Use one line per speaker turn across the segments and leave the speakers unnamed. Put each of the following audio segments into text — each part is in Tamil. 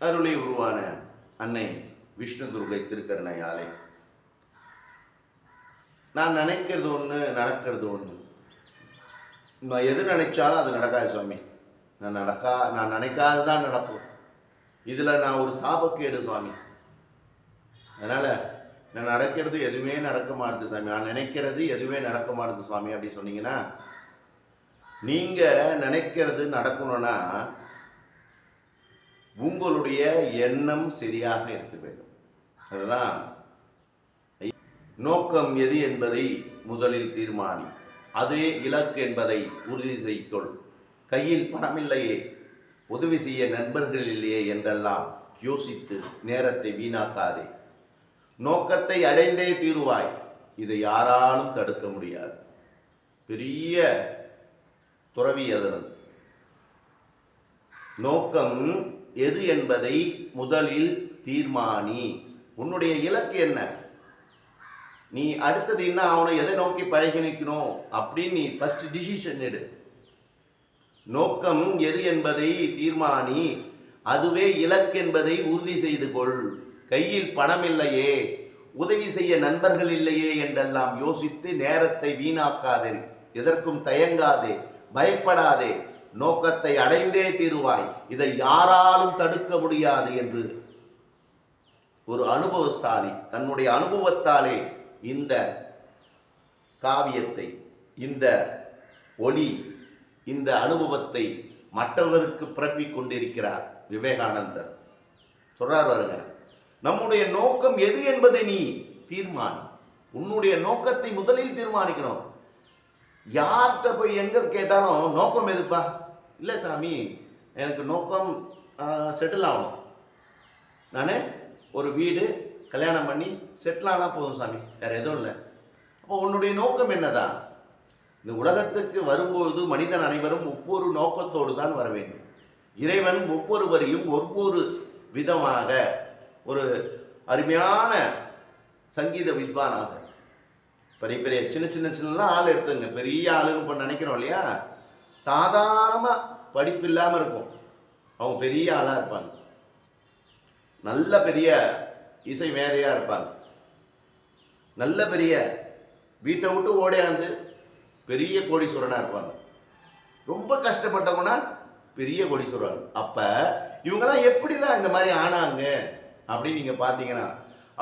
அருளை உருவான அன்னை விஷ்ணு துர்கை திருக்கருணையாலே. நான் நினைக்கிறது ஒன்று நடக்கிறது ஒன்று நான் எது நினைச்சாலும் அது நடக்காது சுவாமி. நான் நடக்கா நான் நினைக்காது தான் நடக்கும். இதில் நான் ஒரு சாபக்கேடு சுவாமி. அதனால் நான் நடக்கிறது எதுவுமே நடக்க மாட்டுது சாமி நான் நினைக்கிறது எதுவுமே நடக்க மாட்டுது சுவாமி அப்படின்னு சொன்னீங்கன்னா நீங்கள் நினைக்கிறது நடக்கணும்னா உங்களுடைய எண்ணம் சரியாக இருக்க வேண்டும். அதுதான். நோக்கம் எது என்பதை முதலில் தீர்மானி. அதே இலக்கு என்பதை உறுதி செய்கொள். கையில் பணமில்லையே. உதவி செய்ய நண்பர்கள் இல்லையே என்றெல்லாம் யோசித்து நேரத்தை வீணாக்காதே. நோக்கத்தை அடைந்தே தீருவாய். இதை யாராலும் தடுக்க முடியாது. பெரிய துறவி அதனது. நோக்கம் எது என்பதை முதலில் தீர்மானி. உன்னுடைய இலக்கு என்ன? நீ அடுத்தது என்ன ஆகணும்? எதை நோக்கி பழகி நிற்கணும்? அப்படின்னு நீ ஃபர்ஸ்ட் டிசிஷன் எடு. நோக்கம் எது என்பதை தீர்மானி. அதுவே இலக்கு என்பதை உறுதி செய்து கொள். கையில் பணம் இல்லையே. உதவி செய்ய நண்பர்கள் இல்லையே என்றெல்லாம் யோசித்து நேரத்தை வீணாக்காதே. எதற்கும் தயங்காதே. பயப்படாதே. நோக்கத்தை அடைந்தே தீருவாய். இதை யாராலும் தடுக்க முடியாது என்று ஒரு அனுபவசாலி தன்னுடைய அனுபவத்தாலே இந்த காவியத்தை இந்த ஒளி இந்த அனுபவத்தை மற்றவருக்கு பிறப்பிக் கொண்டிருக்கிறார் விவேகானந்தர். சொல்றார் பாருங்க நம்முடைய நோக்கம் எது என்பதை நீ தீர்மானி. உன்னுடைய நோக்கத்தை முதலில் தீர்மானிக்கணும். யார்கிட்ட போய் எங்க கேட்டாலும் நோக்கம் எதுப்பா? இல்லை சாமி எனக்கு நோக்கம் செட்டில் ஆகணும். நான் ஒரு வீடு கல்யாணம் பண்ணி செட்டில் ஆனால் போதும் சாமி. வேறு எதுவும் இல்லை. அப்போ உன்னுடைய நோக்கம் என்னதான் இந்த உலகத்துக்கு வரும்போது மனிதன் அனைவரும் ஒவ்வொரு நோக்கத்தோடு தான் வர வேண்டும். இறைவன் ஒவ்வொருவரையும் ஒவ்வொரு விதமாக ஒரு அருமையான சங்கீத வித்வானாக. பெரிய பெரிய சின்ன சின்ன சின்ன ஆள் எடுத்துங்க பெரிய ஆளுன்னு இப்போ நினைக்கிறோம் இல்லையா? சாதாரணமாக படிப்பு இல்லாமல் இருக்கும். அவங்க பெரிய ஆளாக இருப்பாங்க. நல்ல பெரிய இசை மேதையாக இருப்பாங்க. நல்ல பெரிய வீட்டை விட்டு ஓடையாந்து பெரிய கோடீஸ்வரனாக இருப்பாங்க. ரொம்ப கஷ்டப்பட்டவங்கன்னா பெரிய கோடீஸ்வரர். அப்போ இவங்கெல்லாம் எப்படிலாம் இந்த மாதிரி ஆனாங்க அப்படின்னு நீங்கள் பார்த்தீங்கன்னா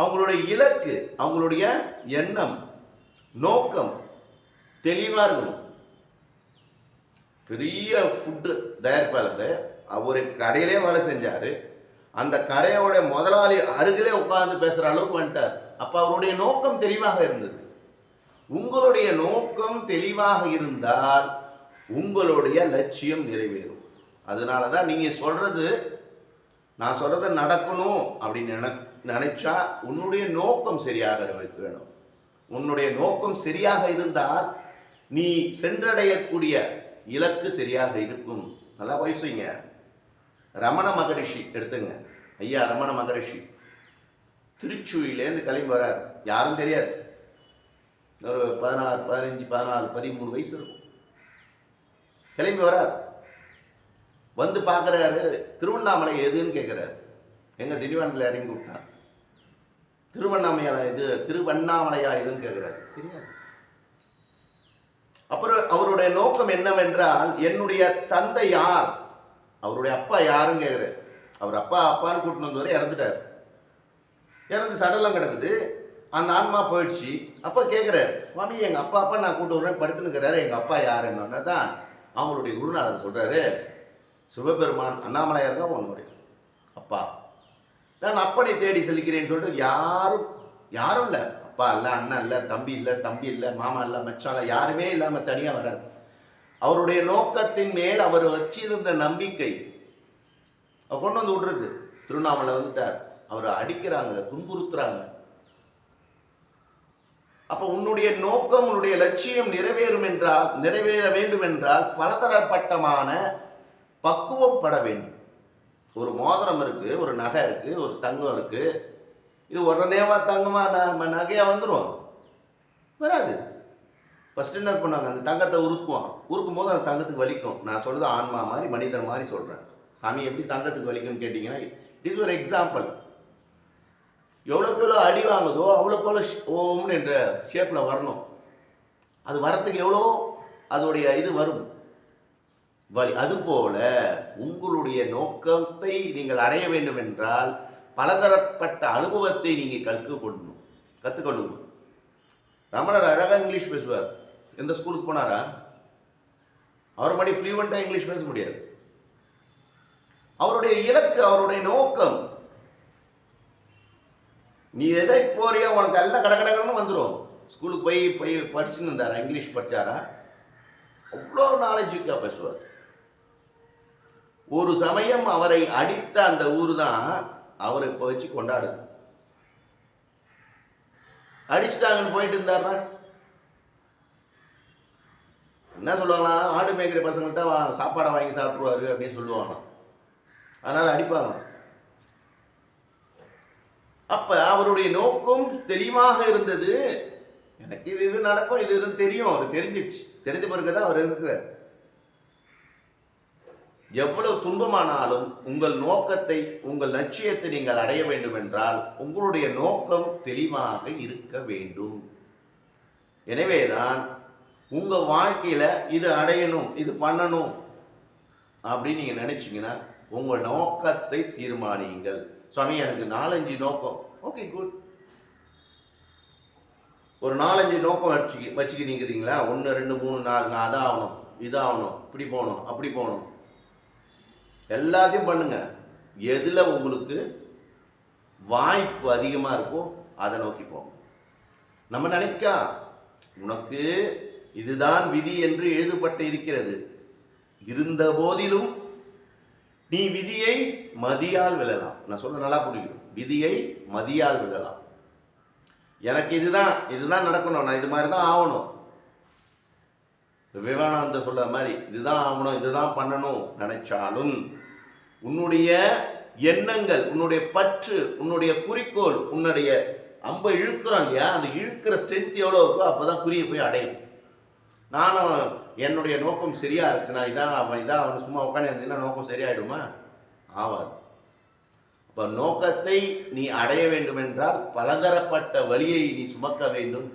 அவங்களுடைய இலக்கு அவங்களுடைய எண்ணம் நோக்கம் தெளிவாக இருக்கணும். பெரிய ஃபுட்டு தயாரிப்பாளர். அவர் கடையிலே வேலை செஞ்சார். அந்த கடையோட முதலாளி அருகிலே உட்கார்ந்து பேசுகிற அளவுக்கு வந்துட்டார். அப்போ அவருடைய நோக்கம் தெளிவாக இருந்தது. உங்களுடைய நோக்கம் தெளிவாக இருந்தால் உங்களுடைய லட்சியம் நிறைவேறும். அதனால தான் நீங்கள் சொல்கிறது நான் சொல்கிறத நடக்கணும் அப்படின்னு நினை நினைச்சா உன்னுடைய நோக்கம் சரியாக இருக்க வேணும். உன்னுடைய நோக்கம் சரியாக இருந்தால் நீ சென்றடையக்கூடிய இலக்கு சரியாக இருக்கும். நல்லா வயசுங்க ரமண மகரிஷி எடுத்துங்க. ஐயா ரமண மகரிஷி. திருச்சூரிலேருந்து கிளம்பி வரார். யாரும் தெரியாது. ஒரு பதினாறு பதினஞ்சு பதினாலு பதிமூணு வயசு இருக்கும். கிளம்பி வரார். வந்து பார்க்குறாரு திருவண்ணாமலை எதுன்னு கேட்குறாரு எங்க திண்டிவனத்தில் இறங்கி விட்டார் திருவண்ணாமலையா இது திருவண்ணாமலையா எதுன்னு கேட்குறாரு தெரியாது. அப்புறம் அவருடைய நோக்கம் என்னவென்றால் என்னுடைய தந்தை யார்? அவருடைய அப்பா யாருன்னு கேட்குறாரு அவர் அப்பா அப்பான்னு கூட்டின்னு வந்தவரை இறந்துட்டார். இறந்து சடலம் கிடக்குது. அந்த ஆன்மா போயிடுச்சு. அப்போ கேட்குறாரு மாமி எங்கள் அப்பா அப்பா நான் கூட்டு வரேன் படுத்துனுக்கிறாரு எங்கள் அப்பா யாருன்னு? தான் அவங்களுடைய குருநாதர் சொல்கிறாரு சிவபெருமான் அண்ணாமலையார் தான் உன்னுடைய அப்பா. நான் அப்பனை தேடி செலுக்கிறேன்னு சொல்லிட்டு யாரும் யாரும் இல்லை. அப்பா இல்லை அண்ணன் இல்லை தம்பி இல்லை தம்பி இல்லை மாமா இல்லை மச்சான் இல்லை யாருமே இல்லாமல் தனியாக வராது. அவருடைய நோக்கத்தின் மேல் அவர் வச்சிருந்த நம்பிக்கை அவர் கொண்டு வந்து விடுறது. திருவண்ணாமலை வந்துட்டார். அவரை அடிக்கிறாங்க துன்புறுத்துறாங்க. அப்போ உன்னுடைய நோக்கம் உன்னுடைய லட்சியம் நிறைவேறும் என்றால் நிறைவேற வேண்டும் என்றால் பலதரப்பட்டமான பக்குவப்பட வேண்டும். ஒரு மோதிரம் இருக்கு ஒரு நகை இருக்கு ஒரு தங்கம் இருக்கு இது உடனேவா தங்கமாக நம்ம நகையாக வந்துடும் வராது. ஃபஸ்ட்டு என்ன பண்ணுவாங்க அந்த தங்கத்தை உருக்குவான். உருக்கும் போது அந்த தங்கத்துக்கு வலிக்கும். நான் சொல்கிறது ஆன்மா மாதிரி மனிதர் மாதிரி சொல்கிறேன் சாமி எப்படி தங்கத்துக்கு வலிக்கும்னு கேட்டிங்கன்னா இது ஒரு எக்ஸாம்பிள் எவ்வளோக்கு எவ்வளோ அடி வாங்குதோ அவ்வளோக்கு எவ்வளோ ஷ்- ஓம்னு என்ற ஷேப்பில் வரணும். அது வரத்துக்கு எவ்வளோ? அதோடைய இது வரும். வலி அதுபோல் உங்களுடைய நோக்கத்தை நீங்கள் அடைய வேண்டும் என்றால் பலதரப்பட்ட அனுபவத்தை நீங்கள் கற்றுக்கொள்ளணும் கற்றுக்கொள்ளணும் ரமணர் அழகாக இங்கிலீஷ் பேசுவார். எந்த ஸ்கூலுக்கு போனாரா? அவர் மாதிரி ஃப்ளூவெண்ட்டாக இங்கிலீஷ் பேச முடியாது. அவருடைய இலக்கு அவருடைய நோக்கம். நீ எதை போறியோ உனக்கு எல்லாம் கட வந்துடும் ஸ்கூலுக்கு போய் போய் படிச்சுன்னு இருந்தாரா? இங்கிலீஷ் படிச்சாரா? அவ்வளோ நாலேஜுக்காக பேசுவார். ஒரு சமயம் அவரை அடித்த அந்த ஊர் தான் அவரை இப்போ வச்சு கொண்டாடுது. அடிச்சுட்டாங்கன்னு போயிட்டு இருந்தாருன்னா என்ன சொல்லுவாங்களா? ஆடு மேய்க்கிற பசங்கள்ட்ட வா- சாப்பாடை வாங்கி சாப்பிட்ருவாரு அப்படின்னு சொல்லுவாங்களாம். அதனால் அடிப்பாங்க அப்போ அவருடைய நோக்கம் தெளிவாக இருந்தது. எனக்கு இது இது நடக்கும் இது இது தெரியும். அது தெரிஞ்சிடுச்சு. தெரிஞ்ச பிறகு தான் அவர் இருக்கிறார். எவ்வளவு துன்பமானாலும் உங்கள் நோக்கத்தை உங்கள் லட்சியத்தை நீங்கள் அடைய வேண்டும் என்றால் உங்களுடைய நோக்கம் தெளிவாக இருக்க வேண்டும். எனவேதான் உங்கள் வாழ்க்கையில் இது அடையணும் இது பண்ணணும் அப்படின்னு நீங்கள் நினச்சிங்கன்னா உங்கள் நோக்கத்தை தீர்மானியுங்கள். சுவாமி எனக்கு நாலஞ்சு நோக்கம். ஓகே குட் ஒரு நாலஞ்சு நோக்கம் வச்சு வச்சுக்கிறீங்களா ஒன்று ரெண்டு மூணு நாலு நான் அதாகணும் இதாகணும் இப்படி போகணும் அப்படி போகணும். எல்லாத்தையும் பண்ணுங்க. எதில் உங்களுக்கு வாய்ப்பு அதிகமாக இருக்கோ அதை நோக்கி போங்க. நம்ம நினைக்கா உனக்கு இதுதான் விதி என்று எழுதப்பட்டு இருக்கிறது. இருந்த போதிலும் நீ விதியை மதியால் விழலாம். நான் சொல்ல நல்லா புரியும் விதியை மதியால் விழலாம். எனக்கு இதுதான் இதுதான் நடக்கணும். நான் இது மாதிரி தான் ஆகணும். விவேகானந்தர் சொல்ற மாதிரி இதுதான் ஆகணும் இதுதான் பண்ணணும் நினைச்சாலும் உன்னுடைய எண்ணங்கள் உன்னுடைய பற்று உன்னுடைய குறிக்கோள் உன்னுடைய அம்பை இழுக்கிறோம் இல்லையா? அந்த இழுக்கிற ஸ்ட்ரென்த் எவ்வளோ இருக்கோ அப்போ தான் குறியை போய் அடையும். நானும் என்னுடைய நோக்கம் சரியாக இருக்கு நான் இதான் அவன் இதான் அவன் சும்மா உட்காந்து நோக்கம் சரியாயிடுமா? ஆவாது. இப்போ நோக்கத்தை நீ அடைய வேண்டும் என்றால் பலதரப்பட்ட வழியை நீ சுமக்க வேண்டும்.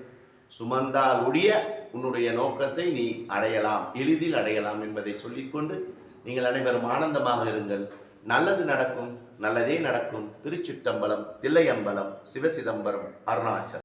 சுமந்தால் ஒழிய உன்னுடைய நோக்கத்தை நீ அடையலாம் எளிதில் அடையலாம் என்பதை சொல்லிக்கொண்டு நீங்கள் அனைவரும் ஆனந்தமாக இருங்கள். நல்லது நடக்கும் நல்லதே நடக்கும். திருச்சிட்டம்பலம் தில்லையம்பலம் சிவசிதம்பரம் அருணாச்சலம்